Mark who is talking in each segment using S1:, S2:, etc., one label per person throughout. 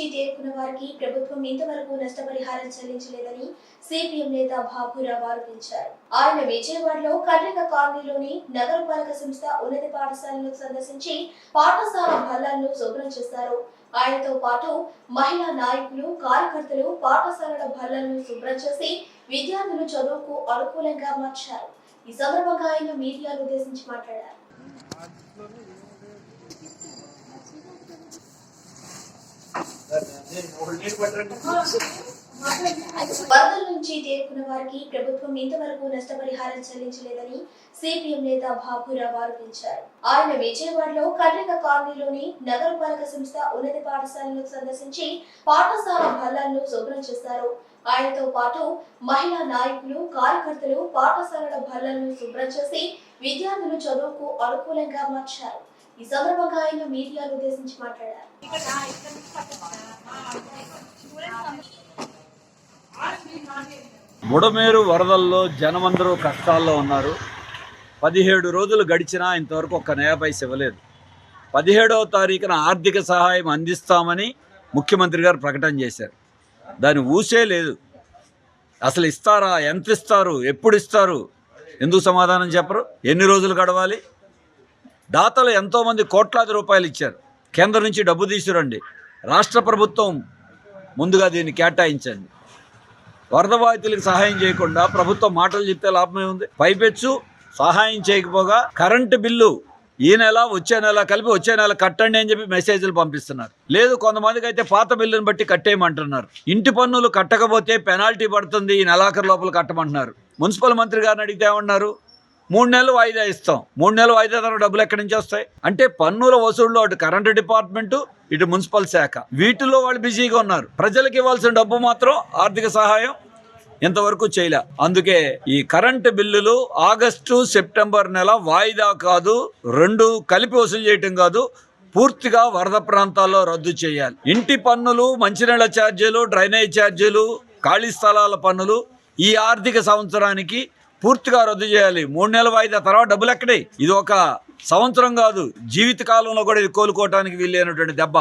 S1: నుంచి తేరుకున్న వారికి ప్రభుత్వం ఇంతవరకు నష్టపరిహారం చెల్లించలేదని సిపిఎం నేత బాబురావు ఆరోపించారు. ఆయన విజయవాడలో కర్ణిక కాలనీలోని నగరపాలక సంస్థ ఉన్నత పాఠశాలను సందర్శించి పాఠశాల భల్లాలను శుభ్రం చేశారు. ఆయనతో పాటు మహిళా నాయకులు కార్యకర్తలు పాఠశాలల భల్లాలను శుభ్రం చేసి విద్యార్థులు చదువుకు అనుకూలంగా మార్చారు. ఈ సందర్భంగా ఆయన మీడియాను ఉద్దేశించి మాట్లాడారు. వరదల నుంచి తేరుకున్న వారికి ప్రభుత్వం ఇంతవరకు నష్టపరిహారం చెల్లించలేదని సిపిఎం నేత బాబురావు ఆరోపించారు. ఆయన విజయవాడలో కర్ణిక కాలనీలోని నగరపాలక సంస్థ ఉన్నత పాఠశాలను సందర్శించి పాఠశాల బల్లాలను శుభ్రం చేశారు. ఆయనతో పాటు మహిళా నాయకులు కార్యకర్తలు పాఠశాలల బల్లాలను శుభ్రం చేసి విద్యార్థులు చదువుకు అనుకూలంగా మార్చారు. ఈ సందర్భంగా ఆయన మీడియాను ఉద్దేశించి మాట్లాడారు.
S2: బుడమేరు వరదల్లో జనమందరూ కష్టాల్లో ఉన్నారు. పదిహేడు రోజులు గడిచినా ఇంతవరకు ఒక్క నయా పైస ఇవ్వలేదు. పదిహేడవ తారీఖున ఆర్థిక సహాయం అందిస్తామని ముఖ్యమంత్రి గారు ప్రకటన చేశారు. దాని ఊసే లేదు. అసలు ఇస్తారా? ఎంత ఇస్తారు? ఎప్పుడు ఇస్తారు? ఎందుకు సమాధానం చెప్పరు? ఎన్ని రోజులు గడవాలి? దాతలు ఎంతోమంది కోట్లాది రూపాయలు ఇచ్చారు. కేంద్రం నుంచి డబ్బు తీసుకురండి. రాష్ట్ర ప్రభుత్వం ముందుగా దీన్ని కేటాయించండి. వరద బాధితులకు సహాయం చేయకుండా ప్రభుత్వం మాటలు చెప్తే లాభమే ఉంది. పైపెచ్చు సహాయం చేయకపోగా కరెంటు బిల్లు ఈ నెల వచ్చే నెల కలిపి వచ్చే నెల కట్టండి అని చెప్పి మెసేజ్లు పంపిస్తున్నారు. లేదు కొంతమందికి అయితే పాత బిల్లుని బట్టి కట్టేయమంటున్నారు. ఇంటి పన్నులు కట్టకపోతే పెనాల్టీ పడుతుంది ఈ నెలాఖరు లోపల కట్టమంటున్నారు. మున్సిపల్ మంత్రి గారిని అడిగితే ఏమన్నారు? మూడు నెలలు వాయిదా ఇస్తాం. మూడు నెలలు వాయిదా తర్వాత డబ్బులు ఎక్కడి నుంచి వస్తాయి? అంటే పన్నుల వసూళ్ళో అటు కరెంటు డిపార్ట్మెంటు ఇటు మున్సిపల్ శాఖ. వీటిలో వాళ్ళు బిజీగా ఉన్నారు. ప్రజలకు ఇవ్వాల్సిన డబ్బు మాత్రం ఆర్థిక సహాయం ఇంతవరకు చేయలే. అందుకే ఈ కరెంటు బిల్లులు ఆగస్టు సెప్టెంబర్ నెల వాయిదా కాదు రెండు కలిపి వసూలు చేయటం కాదు పూర్తిగా వరద ప్రాంతాల్లో రద్దు చేయాలి. ఇంటి పన్నులు మంచినీళ్ళ ఛార్జీలు డ్రైనేజ్ ఛార్జీలు ఖాళీ స్థలాల పన్నులు ఈ ఆర్థిక సంవత్సరానికి పూర్తిగా రద్దు చేయాలి. మూడు నెలల వాయిదా తర్వాత డబ్బులు ఎక్కడే ఇది ఒక సంవత్సరం కాదు. జీవిత కాలంలో కూడా ఇది కోలుకోవటానికి వీలైనటువంటి దెబ్బ.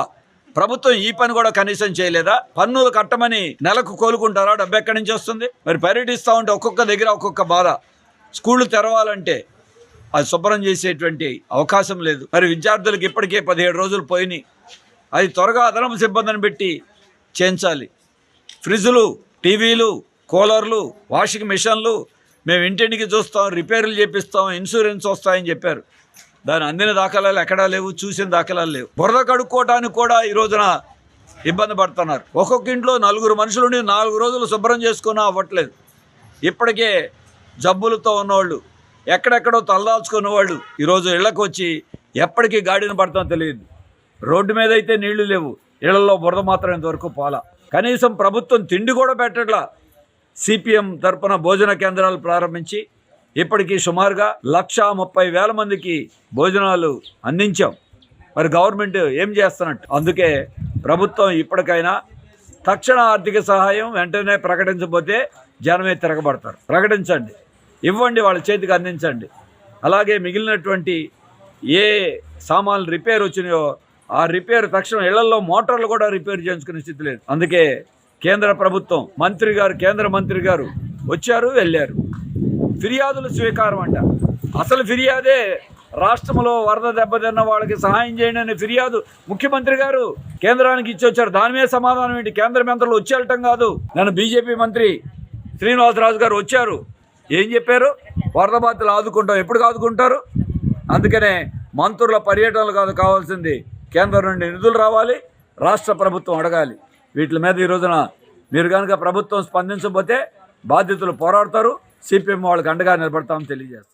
S2: ప్రభుత్వం ఈ పని కూడా కనీసం చేయలేదా? పన్నులు కట్టమని నెలకు కోలుకుంటారా? డబ్బు ఎక్కడి నుంచి వస్తుంది? మరి పర్యటిస్తూ ఉంటే ఒక్కొక్క దగ్గర ఒక్కొక్క బాధ. స్కూళ్ళు తెరవాలంటే అది శుభ్రం చేసేటువంటి అవకాశం లేదు. మరి విద్యార్థులకు ఇప్పటికే పదిహేడు రోజులు పోయినాయి. అది త్వరగా అదనపు సిబ్బందిని పెట్టి చేయించాలి. ఫ్రిడ్జులు టీవీలు కూలర్లు వాషింగ్ మిషన్లు మేము ఇంటింటికి చూస్తాం రిపేర్లు చేపిస్తాం ఇన్సూరెన్స్ వస్తాయని చెప్పారు. దాని అందిన దాఖలాలు ఎక్కడా లేవు చూసిన దాఖలాలు లేవు. బురద కడుక్కోవడానికి కూడా ఈ రోజున ఇబ్బంది పడుతున్నారు. ఒక్కొక్క ఇంట్లో నలుగురు మనుషులని నాలుగు రోజులు శుభ్రం చేసుకున్నా అవ్వట్లేదు. ఇప్పటికే జబ్బులతో ఉన్నవాళ్ళు ఎక్కడెక్కడో తలదాల్చుకున్న వాళ్ళు ఈరోజు ఇళ్ళకు వచ్చి ఎప్పటికీ గాడిన పడతాం తెలియదు. రోడ్డు మీద అయితే నీళ్ళు లేవు. ఇళ్ళలో బురద మాత్రం ఇంతవరకు పోలా. కనీసం ప్రభుత్వం తిండి కూడా పెట్టట్లా. సిపిఎం తరపున భోజన కేంద్రాలు ప్రారంభించి ఇప్పటికీ సుమారుగా లక్ష ముప్పై వేల మందికి భోజనాలు అందించాం. మరి గవర్నమెంట్ ఏం చేస్తున్నట్టు? అందుకే ప్రభుత్వం ఇప్పటికైనా తక్షణ ఆర్థిక సహాయం వెంటనే ప్రకటించబోతే జనమే తిరగబడతారు. ప్రకటించండి. ఇవ్వండి వాళ్ళ చేతికి అందించండి. అలాగే మిగిలినటువంటి ఏ సామాన్లు రిపేర్ వచ్చినాయో ఆ రిపేర్ తక్షణం ఇళ్ళలో మోటార్లు కూడా రిపేర్ చేయించుకునే స్థితి లేదు. అందుకే కేంద్ర ప్రభుత్వం మంత్రి గారు కేంద్ర మంత్రి గారు వచ్చారు వెళ్ళారు. ఫిర్యాదుల స్వీకారం అంట. అసలు ఫిర్యాదే రాష్ట్రంలో వరద దెబ్బతిన్న వాళ్ళకి సహాయం చేయండి అనే ఫిర్యాదు ముఖ్యమంత్రి గారు కేంద్రానికి ఇచ్చి వచ్చారు. దాని మీద సమాధానం ఏంటి? కేంద్ర మంత్రులు వచ్చి వెళ్ళటం కాదు. నన్ను బీజేపీ మంత్రి శ్రీనివాసరాజు గారు వచ్చారు. ఏం చెప్పారు? వరద బాధితులు ఆదుకుంటాం. ఎప్పుడు ఆదుకుంటారు? అందుకనే మంత్రుల పర్యటనలు కాదు కావాల్సింది. కేంద్రం నుండి నిధులు రావాలి. రాష్ట్ర ప్రభుత్వం అడగాలి. వీటి మీద ఈ రోజున మీరు కనుక ప్రభుత్వం స్పందించకపోతే బాధ్యతలు పోరాడతారు సిపిఎం వాళ్ళకి అండగా నిలబడతామని తెలియజేస్తారు.